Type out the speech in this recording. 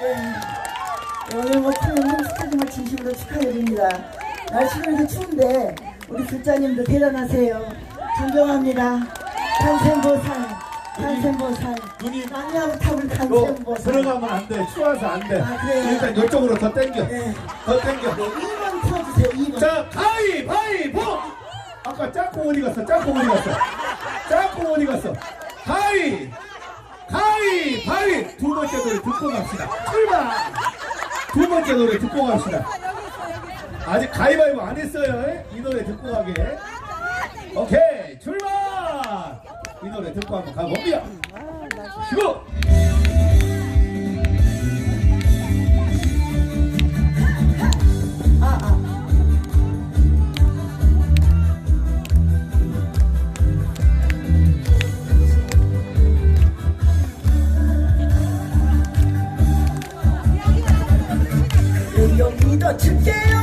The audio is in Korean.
네. 오늘 뭐큰 스타dim을 진심으로 축하드립니다. 날씨가 이렇게 추운데 우리 글자님도 대단하세요. 존경합니다. 탄생보살, 탄생보살. 눈이 만냐고 탑을 너 탄생보살. 들어가면 안 돼. 추워서 안 돼. 아, 그래요? 일단 이쪽으로 더 당겨. 네. 더 당겨. 2번 풀어주세요, 2번. 자, 가위바위보! 아까 짝꿍 어디 갔어? 짝꿍 어디 갔어? 짝꿍 어디 갔어? 가위! 가위 바위! 듣고 갑시다. 출발! 두 번째 노래 듣고 갑시다. 아직 가위바위보 안 했어요. 에? 이 노래 듣고 가게. 오케이, 출발! 이 노래 듣고 한번 가봅니다. 시고! today